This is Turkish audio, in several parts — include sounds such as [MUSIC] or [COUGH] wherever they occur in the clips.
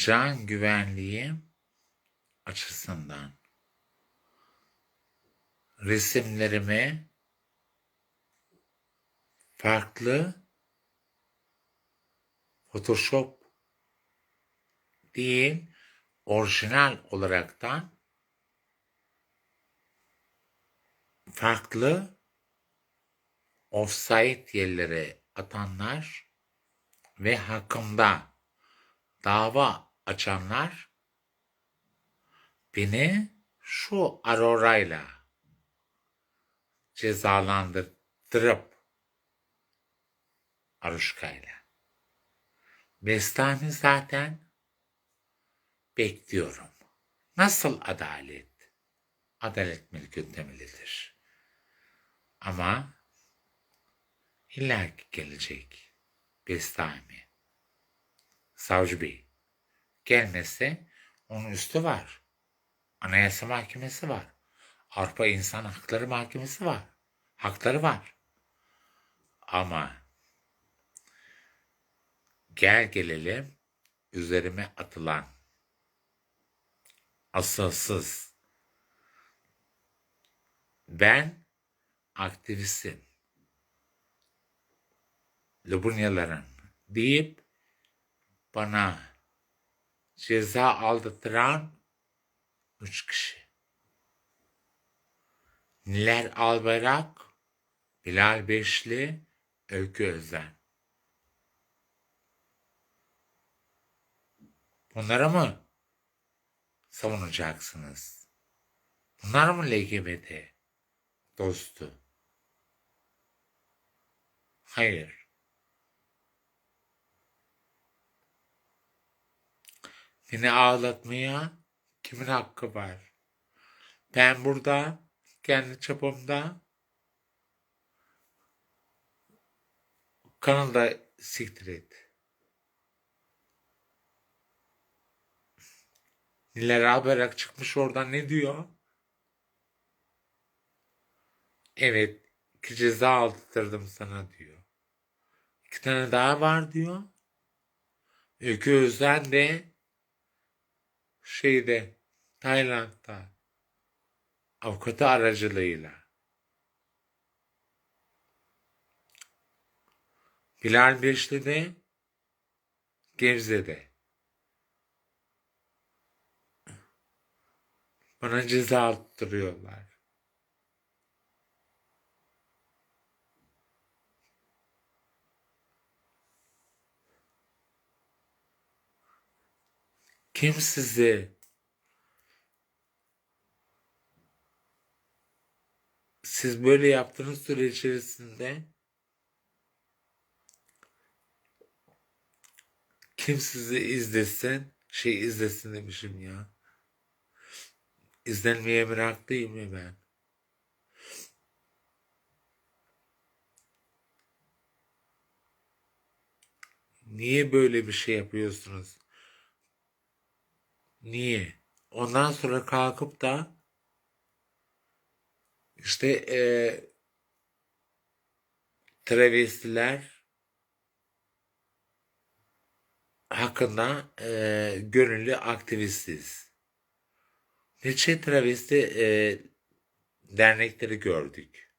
can güvenliği açısından. Resimlerimi farklı Photoshop değil orijinal olaraktan farklı offsite yerlere atanlar ve hakkında dava açanlar beni şu arorayla cezalandırıp Aruşka'yla. Bestami zaten bekliyorum. Nasıl adalet? Adalet mülkün temelidir. Ama illa gelecek Bestami. Savcı Bey. Gelmese onun üstü var. Anayasa Mahkemesi var. Avrupa İnsan Hakları Mahkemesi var. Hakları var. Ama gel gelelim üzerime atılan asılsız ben aktivistim Lubunyaların deyip bana ceza aldırtıran üç kişi. Niler Albayrak, Bilal Beşli, Öykü Özden. Bunları mı savunacaksınız? Bunlar mı LGBT dostu? Hayır. Beni ağlatmaya kimin hakkı var? Ben burada kendi çapımda kanalda siktir et. Niler Albayrak çıkmış oradan ne diyor? Evet, iki ceza aldırdım sana diyor. İki tane daha var diyor. Öykü Özden de şeyde Tayland'da avukatı aracılığıyla Bilal Beşli'de Gebze'de bana ceza attırıyorlar. Kim sizi? Siz böyle yaptığınız süre içerisinde kim sizi izlesin? Şey izlesin demişim ya. İzlenmeye meraklıyım ya ben. Niye böyle bir şey yapıyorsunuz niye ondan sonra kalkıp da işte e, travestiler hakkında e, gönüllü aktivistiz. Niçin travesti e, dernekleri gördük.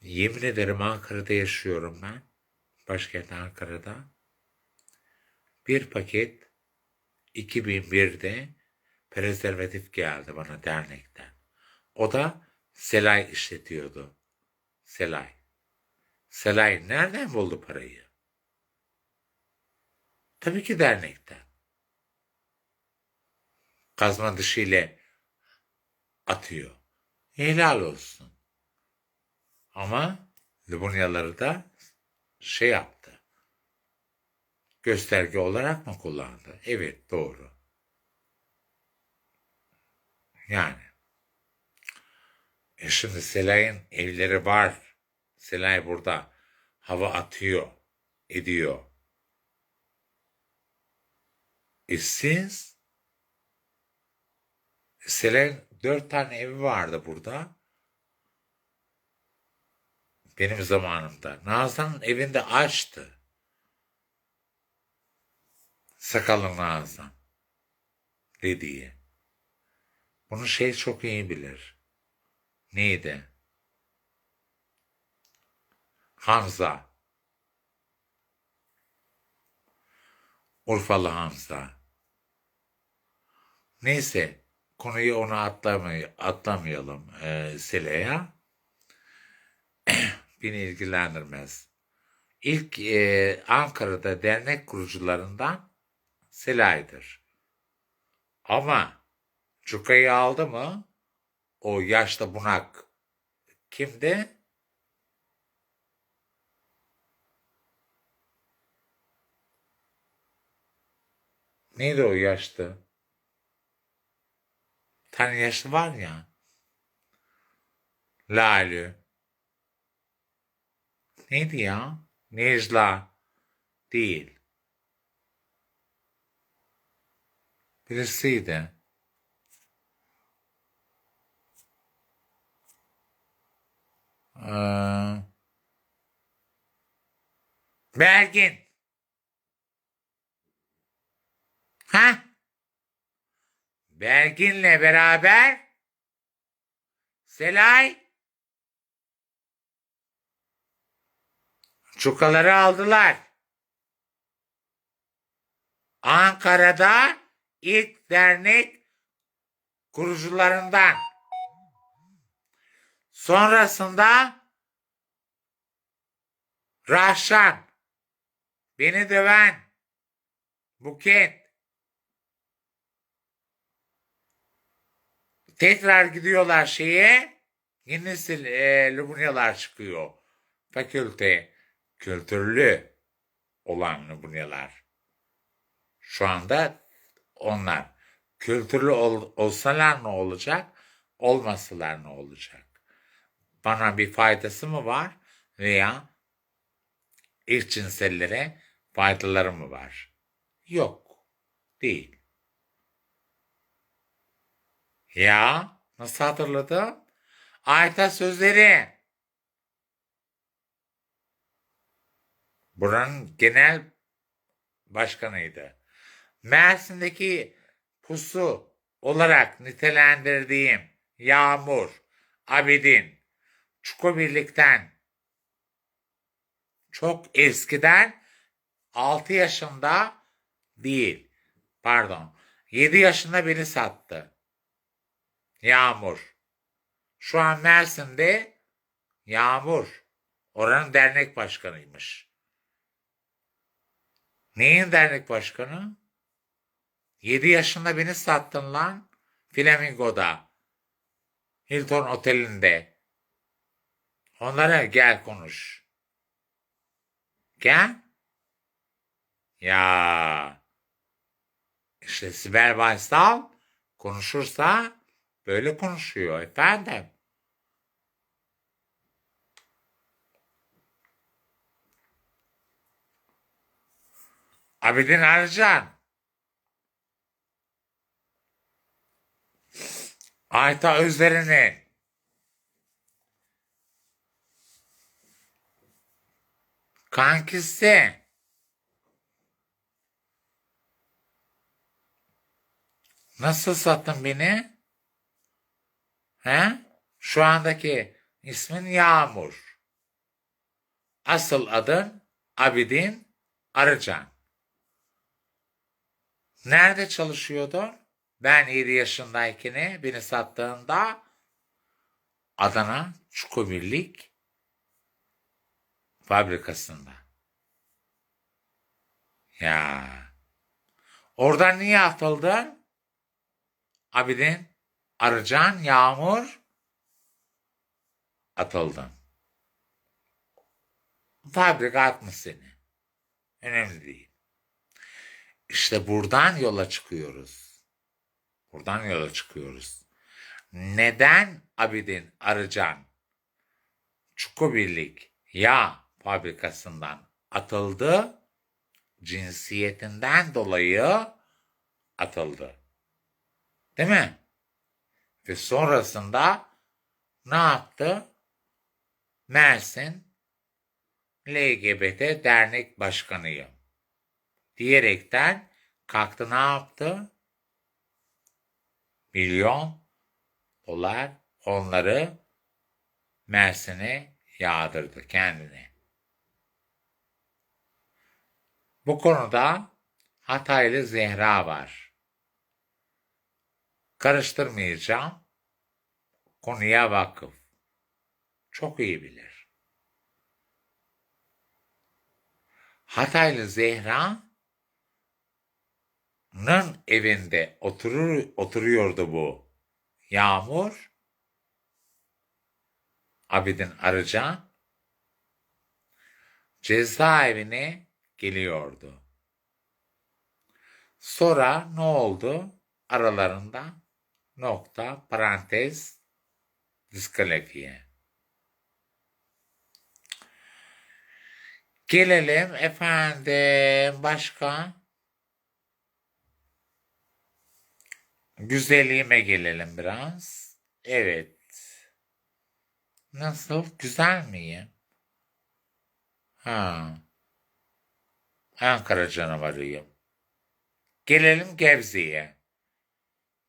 Yemin ederim Ankara'da yaşıyorum ben. Başkent Ankara'da. Bir paket 2001'de prezervatif geldi bana dernekten. O da Selay işletiyordu. Selay. Selay nereden buldu parayı? Tabii ki dernekten. Kazma dışıyla atıyor. Helal olsun. Ama Lubunyaları da şey yaptı. Gösterge olarak mı kullandı? Evet doğru. Yani. E şimdi Selay'ın evleri var. Selay burada hava atıyor, ediyor. E siz Selay'ın dört tane evi vardı burada. Benim zamanımda. Nazan'ın evinde açtı. Sakalın ağzın. Dediği. Bunu şey çok iyi bilir. Neydi? Hamza. Urfalı Hamza. Neyse konuyu ona atlamay atlamayalım e, Sela'ya. [CLEARS THROAT] Beni ilgilendirmez. İlk e, Ankara'da dernek kurucularından Sela'ydır. Ama Cuka'yı aldı mı o yaşta bunak kimdi? Neydi o? Bir tane yaşlı var ya. Lale. Neydi ya? Necla. Değil. Birisiydi. Ee, Belgin. Ha? Belgin'le beraber Selay çukaları aldılar. Ankara'da ilk dernek kurucularından. Sonrasında Rahşan, beni döven, Buket, tekrar gidiyorlar şeye, yeni nesil e, Lumunyalar çıkıyor. Fakülte, kültürlü olan Lumunyalar. Şu anda onlar. Kültürlü ol, olsalar ne olacak? Olmasalar ne olacak? Bana bir faydası mı var? Veya eşcinsellere faydaları mı var? Yok. Değil. Ya nasıl hatırladım? Ayta sözleri. Buranın genel başkanıydı. Mersin'deki pusu olarak nitelendirdiğim Yağmur, Abidin, Çukubirlik'ten çok eskiden 6 yaşında değil, pardon 7 yaşında beni sattı. Yağmur. Şu an Mersin'de Yağmur. Oranın dernek başkanıymış. Neyin dernek başkanı? 7 yaşında beni sattın lan. Flamingo'da. Hilton Oteli'nde. Onlara gel konuş. Gel. Ya. İşte Sibel Baysal konuşursa böyle konuşuyor efendim. Abidin Arıcan. Ayta Özleri'nin kankisi nasıl sattın beni? He? Şu andaki ismin Yağmur. Asıl adın Abidin Arıcan. Nerede çalışıyordun? Ben 7 yaşındayken beni sattığında Adana Çukurbirlik fabrikasında. Ya. Oradan niye atıldın? Abidin, Arıcan, Yağmur atıldın. Fabrika atmış seni. Önemli değil. İşte buradan yola çıkıyoruz. Buradan yola çıkıyoruz. Neden Abidin Arıcan Çukubirlik yağ fabrikasından atıldı? Cinsiyetinden dolayı atıldı. Değil mi? Ve sonrasında ne yaptı? Mersin LGBT dernek başkanıyım diyerekten kalktı ne yaptı? Milyon dolar onları Mersin'e yağdırdı kendine. Bu konuda Hataylı Zehra var. Karıştırmayacağım. Konuya vakıf. Çok iyi bilir. Hataylı Zehra'nın evinde oturur, oturuyordu bu. Yağmur, Abidin Arıcan, cezaevine geliyordu. Sonra ne oldu? Aralarında nokta, parantez, diskalifiye. Gelelim efendim başka. Güzelliğime gelelim biraz. Evet. Nasıl? Güzel miyim? Ha. Ankara canavarıyım. Gelelim Gebze'ye.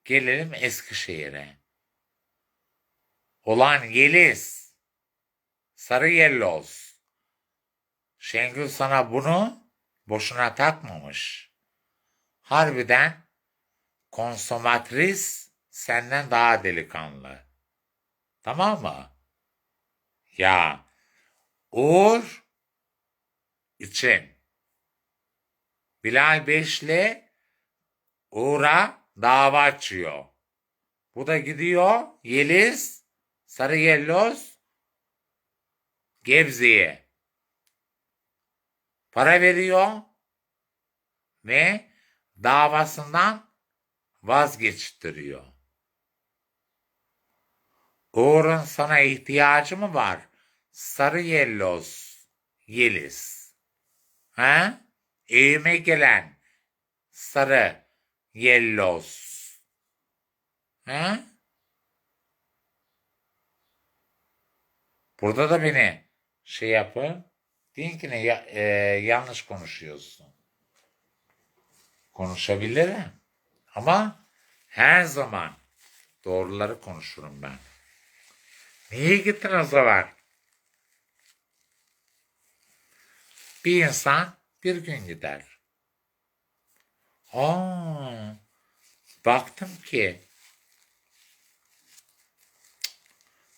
Gelelim Eskişehir'e. Olan Yeliz. Sarı Yelloz. Şengül sana bunu boşuna takmamış. Harbiden konsomatris senden daha delikanlı. Tamam mı? Ya Uğur için Bilal Beşli Uğur'a dava açıyor. Bu da gidiyor Yeliz Sarı Yelloz Gebze'ye para veriyor ve davasından vazgeçtiriyor. Uğur'un sana ihtiyacı mı var? Sarı Yelloz Yeliz. Ha? Evime gelen sarı Yelloz. Ha? Burada da beni şey yapın. Deyin ki ne ya- e, yanlış konuşuyorsun. Konuşabilirim. Ama her zaman doğruları konuşurum ben. Niye gittin o zaman? Bir insan bir gün gider. Aa, baktım ki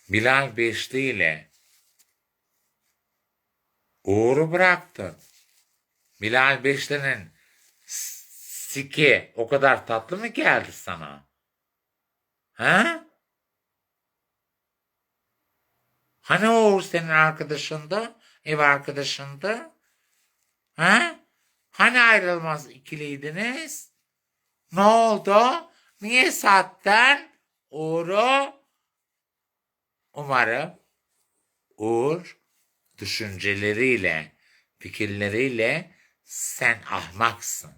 Bilal Beşli ile Uğur'u bıraktın. Bilal Beşli'nin siki o kadar tatlı mı geldi sana? Ha? Hani Uğur senin arkadaşındı? Ev arkadaşındı? Ha? Hani ayrılmaz ikiliydiniz? Ne oldu? Niye sattın Uğur'u? Umarım Uğur düşünceleriyle, fikirleriyle sen ahmaksın.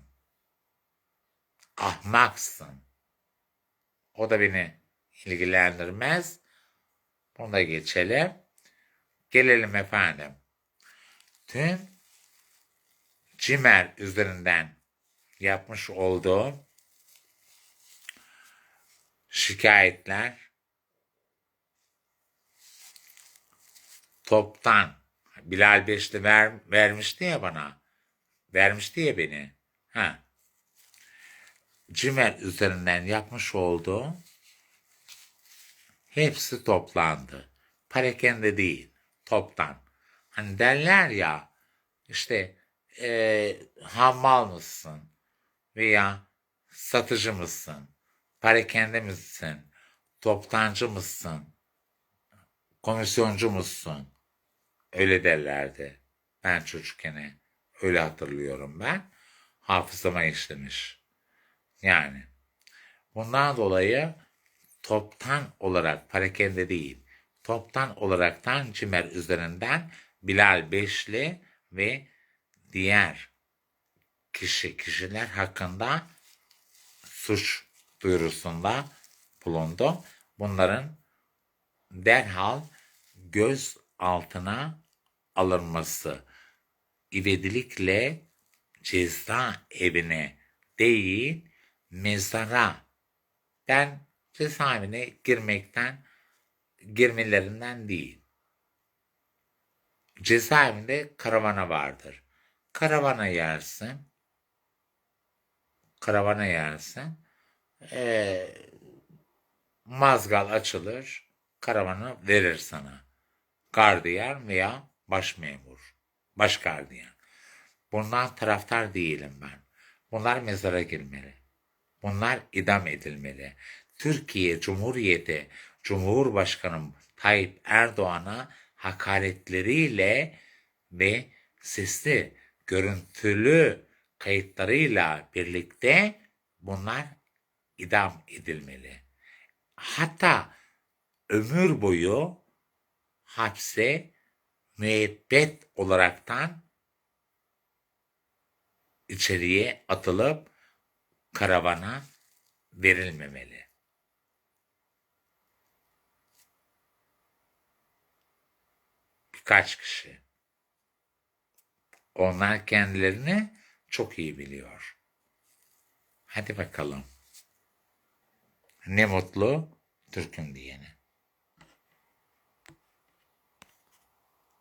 Ahmaksın. O da beni ilgilendirmez. Bunu da geçelim. Gelelim efendim. Tüm Cimer üzerinden yapmış olduğum şikayetler toptan Bilal Beşli ver, vermişti ya bana. Vermişti ya beni. Ha. Cimer üzerinden yapmış olduğum hepsi toplandı. Parakende değil. Toptan. Hani derler ya işte e, hammal mısın? Veya satıcı mısın? Parakende misin? Toptancı mısın? Komisyoncu musun? Öyle derlerdi. Ben çocukken öyle hatırlıyorum ben. Hafızama işlemiş. Yani bundan dolayı toptan olarak parakende değil, toptan olaraktan Cimer üzerinden Bilal Beşli ve diğer kişi kişiler hakkında suç duyurusunda bulundu. Bunların derhal göz altına alınması ivedilikle ceza evine değil mezara. Ben cezaevine girmekten girmelerinden değil. Cezaevinde karavana vardır. Karavana yersin. Karavana yersin. Ee, mazgal açılır. Karavanı verir sana. Gardiyan veya baş memur. Baş gardiyan. Bundan taraftar değilim ben. Bunlar mezara girmeli. Bunlar idam edilmeli. Türkiye Cumhuriyeti Cumhurbaşkanı Tayyip Erdoğan'a hakaretleriyle ve sesli, görüntülü kayıtlarıyla birlikte bunlar idam edilmeli. Hatta ömür boyu hapse müebbet olaraktan içeriye atılıp karavana verilmemeli. Birkaç kişi. Onlar kendilerini çok iyi biliyor. Hadi bakalım. Ne mutlu Türk'üm diyene.